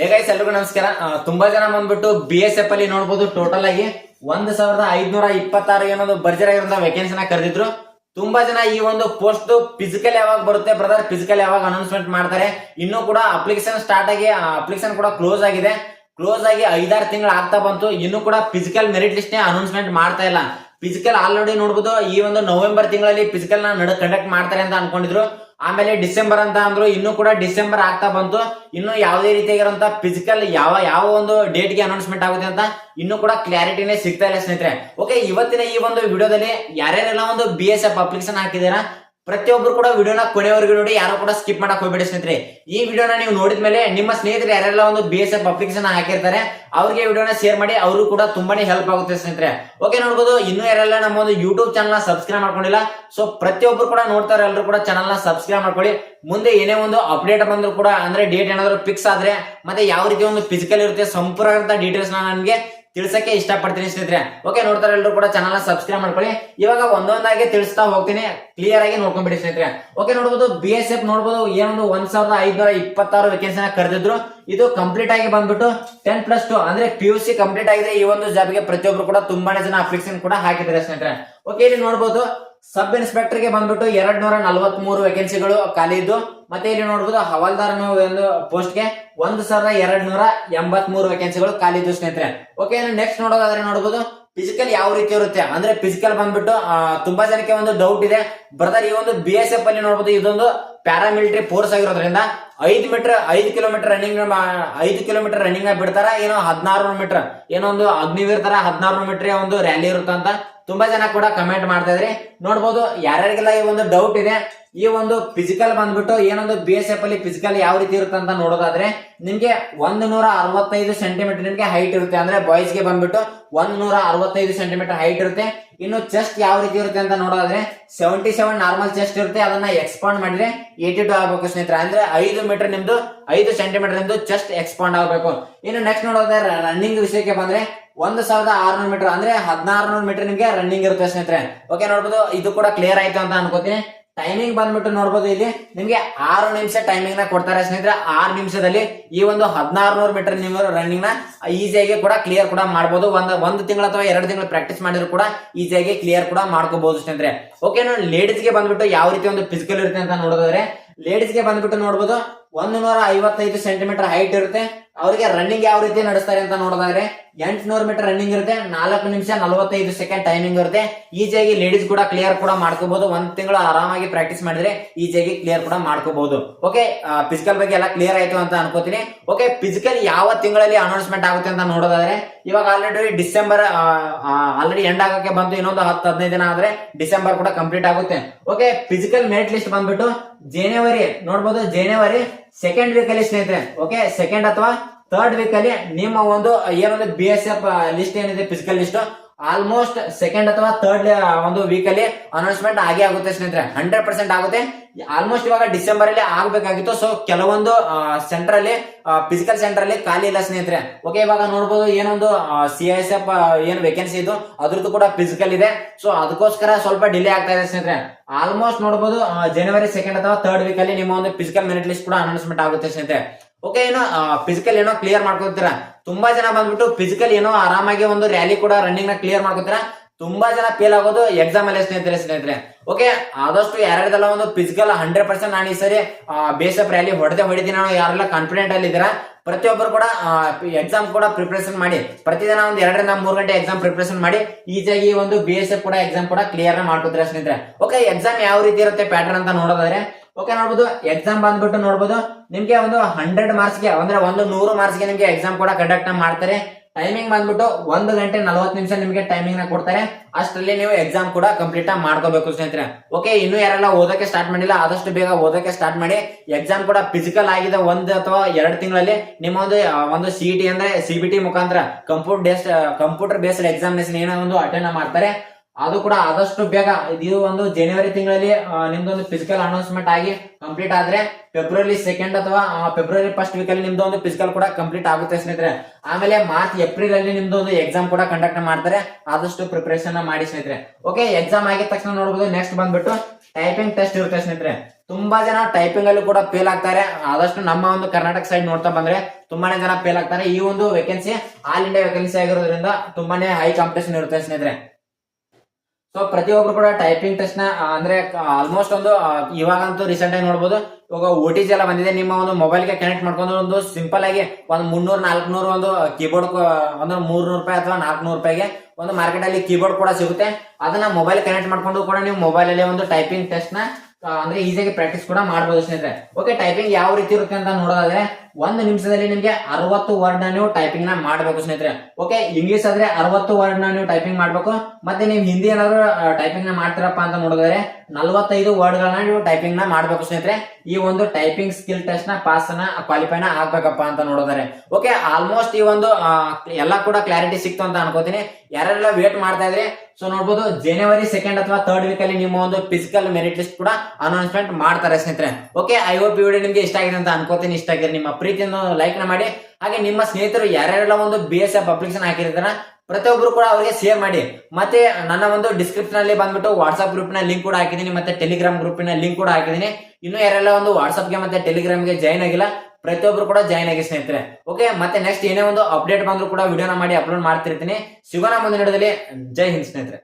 ಹೇಗೈಸ್ ಎಲ್ರಿಗೂ ನಮಸ್ಕಾರ. ತುಂಬಾ ಜನ ಬಂದ್ಬಿಟ್ಟು ಬಿ ಎಸ್ ಎಫ್ ಅಲ್ಲಿ ನೋಡ್ಬೋದು. ಟೋಟಲ್ ಆಗಿ ಒಂದ್ ಸಾವಿರದ ಐದ್ನೂರ ಇಪ್ಪತ್ತಾರು ಆಗಿರೋ ನ ಕರೆದಿದ್ರು. ತುಂಬಾ ಜನ ಈ ಒಂದು ಪೋಸ್ಟ್ ಫಿಸಿಕಲ್ ಯಾವಾಗ ಬರುತ್ತೆ ಬ್ರದರ್ ಫಿಸಿಕಲ್ ಯಾವಾಗ ಅನೌನ್ಸ್ಮೆಂಟ್ ಮಾಡ್ತಾರೆ? ಇನ್ನು ಕೂಡ ಅಪ್ಲಿಕೇಶನ್ ಸ್ಟಾರ್ಟ್ ಆಗಿ ಅಪ್ಲಿಕೇಶನ್ ಕೂಡ ಕ್ಲೋಸ್ ಆಗಿದೆ. ಕ್ಲೋಸ್ ಆಗಿ ಐದಾರು ತಿಂಗಳು ಆಗ್ತಾ ಬಂತು. ಇನ್ನು ಕೂಡ ಫಿಸಿಕಲ್ ಮೆರಿಟ್ ಲಿಸ್ಟ್ ಅನೌನ್ಸ್ಮೆಂಟ್ ಮಾಡ್ತಾ ಇಲ್ಲ. ಫಿಸಿಕಲ್ ಆಲ್ರೆಡಿ ನೋಡ್ಬೋದು. ಈ ಒಂದು ನವೆಂಬರ್ ತಿಂಗಳಲ್ಲಿ ಫಿಸಿಕಲ್ನ ಕಂಡಕ್ಟ್ ಮಾಡ್ತಾರೆ ಅಂತ ಅನ್ಕೊಂಡಿದ್ರು. ಆಮೇಲೆ ಡಿಸೆಂಬರ್ ಅಂತ ಅಂದ್ರು. ಇನ್ನು ಕೂಡ ಡಿಸೆಂಬರ್ ಆಗ್ತಾ ಬಂತು. ಇನ್ನು ಯಾವುದೇ ರೀತಿಯಾಗಿರುವಂತ ಫಿಸಿಕಲ್ ಯಾವ ಯಾವ ಒಂದು ಡೇಟ್ಗೆ ಅನೌನ್ಸ್ಮೆಂಟ್ ಆಗುತ್ತೆ ಅಂತ ಇನ್ನು ಕೂಡ ಕ್ಲಾರಿಟಿನೇ ಸಿಗ್ತಾ ಇಲ್ಲ ಸ್ನೇಹಿತರೆ. ಓಕೆ ಇವತ್ತಿನ ಈ ಒಂದು ವಿಡಿಯೋದಲ್ಲಿ ಯಾರ್ಯಾರೆಲ್ಲ ಒಂದು ಬಿ ಎಸ್ ಎಫ್ ಅಪ್ಲಿಕೇಶನ್ ಹಾಕಿದ್ದೀರಾ ಪ್ರತಿಯೊಬ್ರು ಕೂಡ ವಿಡಿಯೋನ ಕೊನೆವರೆಗೂ ನೋಡಿ, ಯಾರು ಕೂಡ ಸ್ಕಿಪ್ ಮಾಡಕ್ ಹೋಗ್ಬೇಡಿ ಸ್ನೇಹಿತರೆ. ಈ ವಿಡಿಯೋನ ನೀವು ನೋಡಿದ ಮೇಲೆ ನಿಮ್ಮ ಸ್ನೇಹಿತರು ಯಾರೆಲ್ಲ ಒಂದು ಬಿ ಎಸ್ ಎಫ್ ಅಪ್ಲಿಕೇಶನ್ ಹಾಕಿರ್ತಾರೆ, ಅವ್ರಿಗೆ ವಿಡಿಯೋನ ಶೇರ್ ಮಾಡಿ ಅವರು ಕೂಡ ತುಂಬಾನೇ ಹೆಲ್ಪ್ ಆಗುತ್ತೆ ಸ್ನೇಹಿತರೆ. ಓಕೆ ನೋಡ್ಬೋದು, ಇನ್ನು ಯಾರೆಲ್ಲ ನಮ್ಮ ಒಂದು ಯೂಟ್ಯೂಬ್ ಚಾನಲ್ ಸಬ್ಸ್ಕ್ರೈಬ್ ಮಾಡ್ಕೊಂಡಿಲ್ಲ ಸೊ ಪ್ರತಿಯೊಬ್ರು ಕೂಡ ನೋಡ್ತಾರೆ ಎಲ್ಲರೂ ಕೂಡ ಚಾನಲ್ನ ಸಬ್ಸ್ಕ್ರೈಬ್ ಮಾಡ್ಕೊಳ್ಳಿ. ಮುಂದೆ ಏನೇ ಒಂದು ಅಪ್ಡೇಟ್ ಬಂದ್ರು ಕೂಡ, ಅಂದ್ರೆ ಡೇಟ್ ಏನಾದ್ರು ಫಿಕ್ಸ್ ಆದ್ರೆ, ಮತ್ತೆ ಯಾವ ರೀತಿ ಒಂದು ಫಿಸಿಕಲ್ ಇರುತ್ತೆ ಸಂಪೂರ್ಣ ಡೀಟೇಲ್ಸ್ ನನಗೆ ತಿಳ್ಸಕ್ಕೆ ಇಷ್ಟಪಡ್ತೀನಿ ಸ್ನೇಹಿತರೆ. ಓಕೆ ನೋಡ್ತಾರೆ ಎಲ್ಲರೂ ಕೂಡ ಚಾನಲ್ ಸಬ್ಸ್ಕ್ರೈಬ್ ಮಾಡ್ಕೊಳ್ಳಿ. ಇವಾಗ ಒಂದೊಂದಾಗಿ ತಿಳಿಸ್ತಾ ಹೋಗ್ತೀನಿ. ಕ್ಲಿಯರ್ ಆಗಿ ನೋಡ್ಕೊಂಡ್ಬಿಡಿ ಸ್ನೇಹಿತರೆ. ಓಕೆ ನೋಡ್ಬೋದು ಬಿ ಎಸ್ ಎಫ್ ನೋಡ್ಬೋದು, ಏನೊಂದು ಒಂದ್ ಸಾವಿರದ ಐದ್ನೂರ ಇಪ್ಪತ್ತಾರು ವೇಕೆನ್ಸಿನ ಕರೆದಿದ್ರು. ಇದು ಕಂಪ್ಲೀಟ್ ಆಗಿ ಬಂದ್ಬಿಟ್ಟು ಟೆನ್ ಪ್ಲಸ್ ಟು ಅಂದ್ರೆ ಪಿ ಯು ಸಿ ಕಂಪ್ಲೀಟ್ ಆಗಿದೆ ಈ ಒಂದು ಜಾಬ್ಗೆ ಪ್ರತಿಯೊಬ್ರು ಕೂಡ ತುಂಬಾನೇ ಜನ ಅಪ್ಲಿಕೇಶನ್ ಕೂಡ ಹಾಕಿದ್ದಾರೆ ಸ್ನೇಹಿತರೆ. ಓಕೆ ಇಲ್ಲಿ ನೋಡ್ಬೋದು ಸಬ್ ಇನ್ಸ್ಪೆಕ್ಟರ್ಗೆ ಬಂದ್ಬಿಟ್ಟು ಎರಡ್ ನೂರ ನಲ್ವತ್ ಮೂರು ವೇಕೆನ್ಸಿಗಳು ಖಾಲಿ ಇದ್ದು, ಮತ್ತೆ ಇಲ್ಲಿ ನೋಡಬಹುದು ಹವಾಲ್ದಾರ್ ಅನ್ನೋ ಒಂದು ಪೋಸ್ಟ್ಗೆ ಒಂದ್ ಸಾವಿರದ ಎರಡ್ ನೂರ ಎಂಬತ್ ಮೂರು ವೇಕೆನ್ಸಿಗಳು ಖಾಲಿ ಇದ್ದು ಸ್ನೇಹಿತರೆ. ಓಕೆ ನೆಕ್ಸ್ಟ್ ನೋಡೋದಾದ್ರೆ ನೋಡಬಹುದು ಫಿಸಿಕಲ್ ಯಾವ ರೀತಿ ಇರುತ್ತೆ? ಅಂದ್ರೆ ಫಿಸಿಕಲ್ ಬಂದ್ಬಿಟ್ಟು ತುಂಬಾ ಜನಕ್ಕೆ ಒಂದು ಡೌಟ್ ಇದೆ. ಬ್ರದರ್ ಈ ಒಂದು ಬಿ ಎಸ್ ಎಫ್ ಅಲ್ಲಿ ನೋಡಬಹುದು ಇದೊಂದು ಪ್ಯಾರಾಮಿಲಿಟರಿ ಫೋರ್ಸ್ ಆಗಿರೋದ್ರಿಂದ ಐದು ಮೀಟರ್ ಐದು ಕಿಲೋಮೀಟರ್ ರನ್ನಿಂಗ್ ಐದು ಕಿಲೋಮೀಟರ್ ರನ್ನಿಂಗ್ ಬಿಡ್ತಾರ. ಏನೋ ಹದಿನಾರು ಮೀಟರ್ ಏನೋ ಒಂದು ಅಗ್ನಿವೀರ್ ತರ ಹದಿನಾರು ಮೀಟರ್ ಒಂದು ರ್ಯಾಲಿ ಇರುತ್ತ ಅಂತ ತುಂಬಾ ಜನ ಕೂಡ ಕಮೆಂಟ್ ಮಾಡ್ತಾ ಇದ್ರಿ. ನೋಡ್ಬೋದು, ಯಾರ್ಯಾರಿಗೆಲ್ಲ ಈ ಒಂದು ಡೌಟ್ ಇದೆ, ಈ ಒಂದು ಫಿಸಿಕಲ್ ಬಂದ್ಬಿಟ್ಟು ಏನೊಂದು ಬಿ ಎಸ್ ಎಫ್ ಅಲ್ಲಿ ಫಿಸಿಕಲ್ ಯಾವ ರೀತಿ ಇರುತ್ತೆ ಅಂತ ನೋಡೋದಾದ್ರೆ, ನಿಮ್ಗೆ ಒಂದ್ ನೂರ ಅರವತ್ತೈದು ಸೆಂಟಿಮೀಟರ್ ನಿಮ್ಗೆ ಹೈಟ್ ಇರುತ್ತೆ. ಅಂದ್ರೆ ಬಾಯ್ಸ್ಗೆ ಬಂದ್ಬಿಟ್ಟು ಒಂದ್ ನೂರ ಅರವತ್ತೈದು ಸೆಂಟಿಮೀಟರ್ ಹೈಟ್ ಇರುತ್ತೆ. ಇನ್ನು ಚೆಸ್ಟ್ ಯಾವ ರೀತಿ ಇರುತ್ತೆ ಅಂತ ನೋಡೋದಾದ್ರೆ ಸೆವೆಂಟಿ ಸೆವೆನ್ ನಾರ್ಮಲ್ ಚೆಸ್ಟ್ ಇರುತ್ತೆ, ಅದನ್ನ ಎಕ್ಸ್ಪಾಂಡ್ ಮಾಡಿದ್ರೆ ಏಟಿ ಟು ಆಗಬೇಕು ಸ್ನೇಹಿತರೆ. ಅಂದ್ರೆ ಐದು ಮೀಟರ್ ನಿಮ್ದು, ಐದು ಸೆಂಟಿಮೀಟರ್ ನಿಮ್ದು ಚೆಸ್ಟ್ ಎಕ್ಸ್ಪಾಂಡ್ ಆಗಬೇಕು. ಇನ್ನು ನೆಕ್ಸ್ಟ್ ನೋಡೋದ್ರೆ ರನ್ನಿಂಗ್ ವಿಷಯಕ್ಕೆ ಬಂದ್ರೆ ಒಂದು ಸಾವಿರದ ಆರ್ನೂರು ಮೀಟರ್ ಅಂದ್ರೆ ಹದಿನಾರು ಮೀಟರ್ ನಿಮಗೆ ರನ್ನಿಂಗ್ ಇರುತ್ತೆ ಸ್ನೇಹಿತರೆ. ಓಕೆ ನೋಡ್ಬೋದು, ಇದು ಕೂಡ ಕ್ಲಿಯರ್ ಆಯ್ತು ಅಂತ ಅನ್ಕೋತೀನಿ. ಟೈಮಿಂಗ್ ಬಂದ್ಬಿಟ್ಟು ನೋಡ್ಬೋದು ಇಲ್ಲಿ. ನಿಮ್ಗೆ ಆರು ನಿಮಿಷ ಟೈಮಿಂಗ್ನ ಕೊಡ್ತಾರೆ ಸ್ನೇಹಿತರೆ. ಆರು ನಿಮಿಷದಲ್ಲಿ ಈ ಒಂದು ಹದಿನಾರು ಮೀಟರ್ ನೀವು ರನ್ನಿಂಗ್ನ ಈಸಿಯಾಗಿ ಕೂಡ ಕ್ಲಿಯರ್ ಕೂಡ ಮಾಡಬಹುದು ಒಂದ್, ಒಂದು ತಿಂಗಳು ಅಥವಾ ಎರಡು ತಿಂಗಳು ಪ್ರಾಕ್ಟೀಸ್ ಮಾಡಿದ್ರು ಕೂಡ ಈಸಿಯಾಗಿ ಕ್ಲಿಯರ್ ಕೂಡ ಮಾಡ್ಕೋಬಹುದು ಸ್ನೇಹಿತರೆ. ಓಕೆ ಲೇಡೀಸ್ಗೆ ಬಂದ್ಬಿಟ್ಟು ಯಾವ ರೀತಿ ಒಂದು ಫಿಸಿಕಲ್ ಇರುತ್ತೆ ಅಂತ ನೋಡೋದಾದ್ರೆ ಲೇಡೀಸ್ಗೆ ಬಂದ್ಬಿಟ್ಟು ನೋಡ್ಬೋದು. ಒಂದು ನೂರ ಐವತ್ತೈದು ಸೆಂಟಿಮೀಟರ್ ಹೈಟ್ ಇರುತ್ತೆ. ಅವರಿಗೆ ರನ್ನಿಂಗ್ ಯಾವ ರೀತಿ ನಡೆಸ್ತಾರೆ ಅಂತ ನೋಡಿದ್ರೆ ಎಂಟುನೂರು ಮೀಟರ್ ರನ್ನಿಂಗ್ ಇರುತ್ತೆ, ನಾಲ್ಕು ನಿಮಿಷ ನಲವತ್ತೈದು ಸೆಕೆಂಡ್ ಟೈಮಿಂಗ್ ಇರುತ್ತೆ. ಈಜಿಯಾಗಿ ಲೇಡೀಸ್ ಕೂಡ ಕ್ಲಿಯರ್ ಕೂಡ ಮಾಡ್ಕೋಬಹುದು. ಒಂದ್ ತಿಂಗಳು ಆರಾಮಾಗಿ ಪ್ರಾಕ್ಟೀಸ್ ಮಾಡಿದ್ರೆ ಈಜಿಯಾಗಿ ಕ್ಲಿಯರ್ ಕೂಡ ಮಾಡ್ಕೋಬಹುದು. ಓಕೆ ಫಿಸಿಕಲ್ ಬಗ್ಗೆ ಎಲ್ಲ ಕ್ಲಿಯರ್ ಆಯ್ತು ಅಂತ ಅನ್ಕೋತೀನಿ. ಓಕೆ ಫಿಸಿಕಲ್ ಯಾವ ತಿಂಗಳಲ್ಲಿ ಅನೌನ್ಸ್ಮೆಂಟ್ ಆಗುತ್ತೆ ಅಂತ ನೋಡೋದಾದ್ರೆ, ಇವಾಗ ಆಲ್ರೆಡಿ ಡಿಸೆಂಬರ್ ಆಲ್ರೆಡಿ ಎಂಡ್ ಆಗಕ್ಕೆ ಬಂತು, ಇನ್ನೊಂದು ಹತ್ತು, ಹದಿನೈದು ದಿನ ಆದ್ರೆ ಡಿಸೆಂಬರ್ ಕೂಡ ಕಂಪ್ಲೀಟ್ ಆಗುತ್ತೆ. ಓಕೆ ಫಿಸಿಕಲ್ ಮೆರಿಟ್ ಲಿಸ್ಟ್ ಬಂದ್ಬಿಟ್ಟು ಜನವರಿ ನೋಡ್ಬೋದು ಜನವರಿ ಸೆಕೆಂಡ್ ವೀಕ್ ಅಲ್ಲಿ ಸ್ನೇಹಿತರೆ ಓಕೆ ಸೆಕೆಂಡ್ ಅಥವಾ ಥರ್ಡ್ ವೀಕ್ ಅಲ್ಲಿ ನಿಮ್ಮ ಒಂದು ಏನೊಂದು ಬಿ ಎಸ್ ಎಫ್ ಲಿಸ್ಟ್ ಏನಿದೆ ಫಿಸಿಕಲ್ ಲಿಸ್ಟ್ ಆಲ್ಮೋಸ್ಟ್ ಸೆಕೆಂಡ್ ಅಥವಾ ಥರ್ಡ್ ಒಂದು ವೀಕ್ ಅಲ್ಲಿ ಅನೌನ್ಸ್ಮೆಂಟ್ ಆಗೇ ಆಗುತ್ತೆ ಸ್ನೇಹಿತರೆ. ಹಂಡ್ರೆಡ್ ಪರ್ಸೆಂಟ್ ಆಗುತ್ತೆ. ಆಲ್ಮೋಸ್ಟ್ ಇವಾಗ ಡಿಸೆಂಬರ್ ಅಲ್ಲಿ ಆಗ್ಬೇಕಾಗಿತ್ತು. ಸೊ ಕೆಲವೊಂದು ಸೆಂಟರ್ ಅಲ್ಲಿ ಫಿಸಿಕಲ್ ಸೆಂಟರ್ ಅಲ್ಲಿ ಖಾಲಿ ಇಲ್ಲ ಸ್ನೇಹಿತರೆ. ಓಕೆ ಇವಾಗ ನೋಡಬಹುದು ಏನೊಂದು ಸಿ ಎಸ್ ಎಫ್ ಏನು ವೇಕೆನ್ಸಿ ಇದು, ಅದ್ರದ್ದು ಕೂಡ ಫಿಸಿಕಲ್ ಇದೆ. ಸೊ ಅದಕ್ಕೋಸ್ಕರ ಸ್ವಲ್ಪ ಡಿಲೇ ಆಗ್ತಾ ಇದೆ ಸ್ನೇಹಿತರೆ. ಆಲ್ಮೋಸ್ಟ್ ನೋಡಬಹುದು ಜನವರಿ ಸೆಕೆಂಡ್ ಅಥವಾ ಥರ್ಡ್ ವೀಕ್ ಅಲ್ಲಿ ನಿಮ್ಮ ಒಂದು ಫಿಸಿಕಲ್ ಮೆರಿಟ್ ಲಿಸ್ಟ್ ಕೂಡ ಅನೌನ್ಸ್ಮೆಂಟ್ ಆಗುತ್ತೆ ಸ್ನೇಹಿತರೆ. ಓಕೆ ಏನೋ ಫಿಸಿಕಲ್ ಏನೋ ಕ್ಲಿಯರ್ ಮಾಡ್ಕೊತೀರಾ? ತುಂಬಾ ಜನ ಬಂದ್ಬಿಟ್ಟು ಫಿಸಿಕಲ್ ಏನೋ ಆರಾಮಾಗಿ ಒಂದು ರ್ಯಾಲಿ ಕೂಡ ರನ್ನಿಂಗ್ನ ಕ್ಲಿಯರ್ ಮಾಡ್ಕೊತೀರಾ? ತುಂಬಾ ಜನ ಫೇಲ್ ಆಗೋದು ಎಕ್ಸಾಮ್ ಅಲ್ಲಿ ಸ್ನೇಹಿತರೆ ಸ್ನೇಹಿತರೆ. ಓಕೆ ಆದಷ್ಟು ಯಾರ್ಯಾರ್ದೆಲ್ಲ ಒಂದು ಫಿಸಿಕಲ್ ಹಂಡ್ರೆಡ್ ಪರ್ಸೆಂಟ್ ನಾನು ಈ ಸರಿ ಬೇಸಪ್ ರ್ಯಾಲಿ ಹೊಡೆದೇ ಹೊಡಿತೀನಿ ಯಾರೆಲ್ಲ ಕಾನ್ಫಿಡೆಂಟ್ ಅಲ್ಲಿ ಇದ್ದೀರಾ? ಪ್ರತಿಯೊಬ್ಬರು ಕೂಡ ಎಕ್ಸಾಮ್ ಕೂಡ ಪ್ರಿಪರೇಷನ್ ಮಾಡಿ, ಪ್ರತಿದಿನ ಒಂದು ಎರಡರಿಂದ ಮೂರು ಗಂಟೆ ಎಕ್ಸಾಮ್ ಪ್ರಿಪರೇಷನ್ ಮಾಡಿ, ಈಸಿಯಾಗಿ ಒಂದು ಬಿ ಕೂಡ ಎಕ್ಸಾಮ್ ಕೂಡ ಕ್ಲಿಯರ್ ಮಾಡ್ಕೊತೀರಾ ಸ್ನೇಹಿತರೆ? ಓಕೆ ಎಕ್ಸಾಮ್ ಯಾವ ರೀತಿ ಇರುತ್ತೆ ಪ್ಯಾಟರ್ನ್ ಅಂತ ನೋಡೋದಾದ್ರೆ ಓಕೆ ನೋಡ್ಬೋದು. ಎಕ್ಸಾಮ್ ಬಂದ್ಬಿಟ್ಟು ನೋಡ್ಬೋದು. ನಿಮ್ಗೆ ಒಂದು ಹಂಡ್ರೆಡ್ ಮಾರ್ಕ್ಸ್ಗೆ ಅಂದ್ರೆ ಒಂದು ನೂರು ಮಾರ್ಕ್ಸ್ಗೆ ನಿಮ್ಗೆ ಎಕ್ಸಾಮ್ ಕೂಡ ಕಂಡಕ್ಟ್ ಮಾಡ್ತಾರೆ. ಟೈಮಿಂಗ್ ಬಂದ್ಬಿಟ್ಟು ಒಂದು ಗಂಟೆ ನಲವತ್ತು ನಿಮಿಷ ನಿಮಗೆ ಟೈಮಿಂಗ್ನ ಕೊಡ್ತಾರೆ. ಅಷ್ಟರಲ್ಲಿ ನೀವು ಎಕ್ಸಾಮ್ ಕೂಡ ಕಂಪ್ಲೀಟ್ ಆಗಿ ಮಾಡ್ಕೋಬೇಕು ಸ್ನೇಹಿತರೆ. ಓಕೆ ಇನ್ನು ಯಾರೆಲ್ಲ ಓದಕ್ಕೆ ಸ್ಟಾರ್ಟ್ ಮಾಡಿಲ್ಲ, ಆದಷ್ಟು ಬೇಗ ಓದಕ್ಕೆ ಸ್ಟಾರ್ಟ್ ಮಾಡಿ. ಎಕ್ಸಾಮ್ ಕೂಡ ಫಿಸಿಕಲ್ ಆಗಿದೆ ಒಂದು ಅಥವಾ ಎರಡು ತಿಂಗಳಲ್ಲಿ. ನಿಮ್ಮ ಒಂದು ಒಂದು ಸಿ ಟಿ ಅಂದ್ರೆ ಸಿ ಬಿ ಟಿ ಮುಖಾಂತರ computer based computer based examination ಏನೋ ಒಂದು ಅಟೆಂಡ್ ಮಾಡ್ತಾರೆ. ಅದು ಕೂಡ ಆದಷ್ಟು ಬೇಗ. ಇದು ಒಂದು ಜನವರಿ ತಿಂಗಳಲ್ಲಿ ನಿಮ್ದೊಂದು ಫಿಸಿಕಲ್ ಅನೌನ್ಸ್ಮೆಂಟ್ ಆಗಿ ಕಂಪ್ಲೀಟ್ ಆದ್ರೆ ಫೆಬ್ರವರಿ ಸೆಕೆಂಡ್ ಅಥವಾ ಫೆಬ್ರವರಿ ಫಸ್ಟ್ ವೀಕ್ ಅಲ್ಲಿ ನಿಮ್ದು ಫಿಸಿಕಲ್ ಕೂಡ ಕಂಪ್ಲೀಟ್ ಆಗುತ್ತೆ ಸ್ನೇಹಿತರೆ. ಆಮೇಲೆ ಮಾರ್ಚ್ ಏಪ್ರಿಲ್ ಅಲ್ಲಿ ನಿಮ್ದು ಒಂದು ಎಕ್ಸಾಮ್ ಕೂಡ ಕಂಡಕ್ಟ್ ಮಾಡ್ತಾರೆ. ಆದಷ್ಟು ಪ್ರಿಪರೇಷನ್ ಮಾಡಿ ಸ್ನೇಹಿತರೆ. ಓಕೆ ಎಕ್ಸಾಮ್ ಆಗಿದ ತಕ್ಷಣ ನೋಡಬಹುದು ನೆಕ್ಸ್ಟ್ ಬಂದ್ಬಿಟ್ಟು ಟೈಪಿಂಗ್ ಟೆಸ್ಟ್ ಇರುತ್ತೆ ಸ್ನೇಹಿತರೆ. ತುಂಬಾ ಜನ ಟೈಪಿಂಗ್ ಅಲ್ಲಿ ಕೂಡ ಫೇಲ್ ಆಗ್ತಾರೆ. ಆದಷ್ಟು ನಮ್ಮ ಒಂದು ಕರ್ನಾಟಕ ಸೈಡ್ ನೋಡ್ತಾ ಬಂದ್ರೆ ತುಂಬಾನೇ ಜನ ಫೇಲ್ ಆಗ್ತಾರೆ. ಈ ಒಂದು ವೇಕೆನ್ಸಿ ಆಲ್ ಇಂಡಿಯಾ ವೇಕೆನ್ಸಿ ಆಗಿರೋದ್ರಿಂದ ತುಂಬಾನೇ ಹೈ ಕಾಂಪಿಟೇಷನ್ ಇರುತ್ತೆ ಸ್ನೇಹಿತರೆ. ಸೊ ಪ್ರತಿಯೊಬ್ರು ಕೂಡ ಟೈಪಿಂಗ್ ಟೆಸ್ಟ್ನ ಅಂದ್ರೆ ಆಲ್ಮೋಸ್ಟ್ ಒಂದು ಇವಾಗಂತೂ ರೀಸೆಂಟ್ ಆಗಿ ನೋಡಬಹುದು ಇವಾಗ ಓ ಟಿ ಜಿ ಎಲ್ಲ ಬಂದಿದೆ. ನಿಮ್ಮ ಒಂದು ಮೊಬೈಲ್ಗೆ ಕನೆಕ್ಟ್ ಮಾಡ್ಕೊಂಡು ಒಂದು ಸಿಂಪಲ್ ಆಗಿ ಒಂದು ಮುನ್ನೂರ್, ನಾಲ್ಕನೂರು ಒಂದು ಕೀಬೋರ್ಡ್ ಅಂದ್ರೆ ಮೂರ್ನೂರು ರೂಪಾಯಿ ಅಥವಾ ನಾಲ್ಕನೂರು ರೂಪಾಯಿಗೆ ಒಂದು ಮಾರ್ಕೆಟ್ ಅಲ್ಲಿ ಕೀಬೋರ್ಡ್ ಕೂಡ ಸಿಗುತ್ತೆ. ಅದನ್ನ ಮೊಬೈಲ್ ಕನೆಕ್ಟ್ ಮಾಡ್ಕೊಂಡು ಕೂಡ ನೀವು ಮೊಬೈಲ್ ಅಲ್ಲಿ ಒಂದು ಟೈಪಿಂಗ್ ಟೆಸ್ಟ್ನ ಅಂದ್ರೆ ಈಸಿಯಾಗಿ ಪ್ರಾಕ್ಟೀಸ್ ಕೂಡ ಮಾಡಬಹುದು ಸ್ನೇಹಿತರೆ. ಓಕೆ ಟೈಪಿಂಗ್ ಯಾವ ರೀತಿ ಇರುತ್ತೆ ಅಂತ ನೋಡೋದಾದ್ರೆ ಒಂದು ನಿಮಿಷದಲ್ಲಿ ನಿಮ್ಗೆ ಅರವತ್ತು ವರ್ಡ್ನ ನೀವು ಟೈಪಿಂಗ್ನ ಮಾಡಬೇಕು ಸ್ನೇಹಿತರೆ. ಓಕೆ ಇಂಗ್ಲಿಷ್ ಆದ್ರೆ ಅರವತ್ತು ವರ್ಡ್ನ ನೀವು ಟೈಪಿಂಗ್ ಮಾಡಬೇಕು. ಮತ್ತೆ ನೀವು ಹಿಂದಿ ಏನಾದ್ರು ಟೈಪಿಂಗ್ನ ಮಾಡ್ತೀರಪ್ಪ ಅಂತ ನೋಡಿದ್ರೆ ನಲವತ್ತೈದು ವರ್ಡ್ ಗಳನ್ನ ನೀವು ಟೈಪಿಂಗ್ನ ಮಾಡ್ಬೇಕು ಸ್ನೇಹಿತರೆ. ಈ ಒಂದು ಟೈಪಿಂಗ್ ಸ್ಕಿಲ್ ಟೆಸ್ಟ್ನ ಪಾಸ್ನ ಕ್ವಾಲಿಫೈ ನ ಆಗ್ಬೇಕಪ್ಪ ಅಂತ ನೋಡಿದರೆ. ಓಕೆ ಆಲ್ಮೋಸ್ಟ್ ಈ ಒಂದು ಎಲ್ಲ ಕೂಡ ಕ್ಲಾರಿಟಿ ಸಿಕ್ತು ಅಂತ ಅನ್ಕೋತೀನಿ. ಯಾರೆಲ್ಲ ವೇಟ್ ಮಾಡ್ತಾ ಇದ್ರೆ ಸೊ ನೋಡ್ಬೋದು ಜನವರಿ ಸೆಕೆಂಡ್ ಅಥವಾ ಥರ್ಡ್ ವೀಕ್ ಅಲ್ಲಿ ನಿಮ್ಮ ಒಂದು ಫಿಸಿಕಲ್ ಮೆರಿಟ್ ಲಿಸ್ಟ್ ಕೂಡ ಅನೌನ್ಸ್ಮೆಂಟ್ ಮಾಡ್ತಾರೆ ಸ್ನೇಹಿತರೆ. ಓಕೆ ಐ ಹೋಪ್ ಈ ವಿಡಿಯೋ ನಿಮ್ಗೆ ಇಷ್ಟ ಆಗಿದೆ ಅಂತ ಅನ್ಕೋತೀನಿ. ಇಷ್ಟ ಆಗಿದೆ ನಿಮ್ಮ ಪ್ರೀತಿಯನ್ನು ಲೈಕ್ನ ಮಾಡಿ. ಹಾಗೆ ನಿಮ್ಮ ಸ್ನೇಹಿತರು ಯಾರ್ಯಾರೆಲ್ಲ ಒಂದು ಬಿ ಎಸ್ ಎಫ್ ಅಪ್ಲಿಕೇಶನ್ ಹಾಕಿರ್ತಾರ ಪ್ರತಿಯೊಬ್ರು ಕೂಡ ಅವರಿಗೆ ಶೇರ್ ಮಾಡಿ. ಮತ್ತೆ ನನ್ನ ಒಂದು ಡಿಸ್ಕ್ರಿಪ್ಷನ್ ಅಲ್ಲಿ ಬಂದ್ಬಿಟ್ಟು ವಾಟ್ಸ್ಆಪ್ ಗ್ರೂಪ್ನ ಲಿಂಕ್ ಕೂಡ ಹಾಕಿದೀನಿ ಮತ್ತೆ ಟೆಲಿಗ್ರಾಮ್ ಗ್ರೂಪಿನ ಲಿಂಕ್ ಕೂಡ ಹಾಕಿದೀನಿ ಇನ್ನು ಯಾರೆಲ್ಲ ಒಂದು ವಾಟ್ಸ್ಆಪ್ಗೆ ಮತ್ತೆ ಟೆಲಿಗ್ರಾಮ್ಗೆ ಜಾಯ್ನ್ ಆಗಿಲ್ಲ, ಪ್ರತಿಯೊಬ್ರು ಕೂಡ ಜಾಯ್ನ್ ಆಗಿ ಸ್ನೇಹಿತರೆ. ಓಕೆ ಮತ್ತೆ ನೆಕ್ಸ್ಟ್ ಏನೇ ಒಂದು ಅಪ್ಡೇಟ್ ಬಂದ್ರು ಕೂಡ ವಿಡಿಯೋನ ಮಾಡಿ ಅಪ್ಲೋಡ್ ಮಾಡ್ತಿರ್ತೀನಿ. ಸಿಗೋಣ ಮುಂದಿನ ಜೈ ಹಿಂದ್ ಸ್ನೇಹಿತರೆ.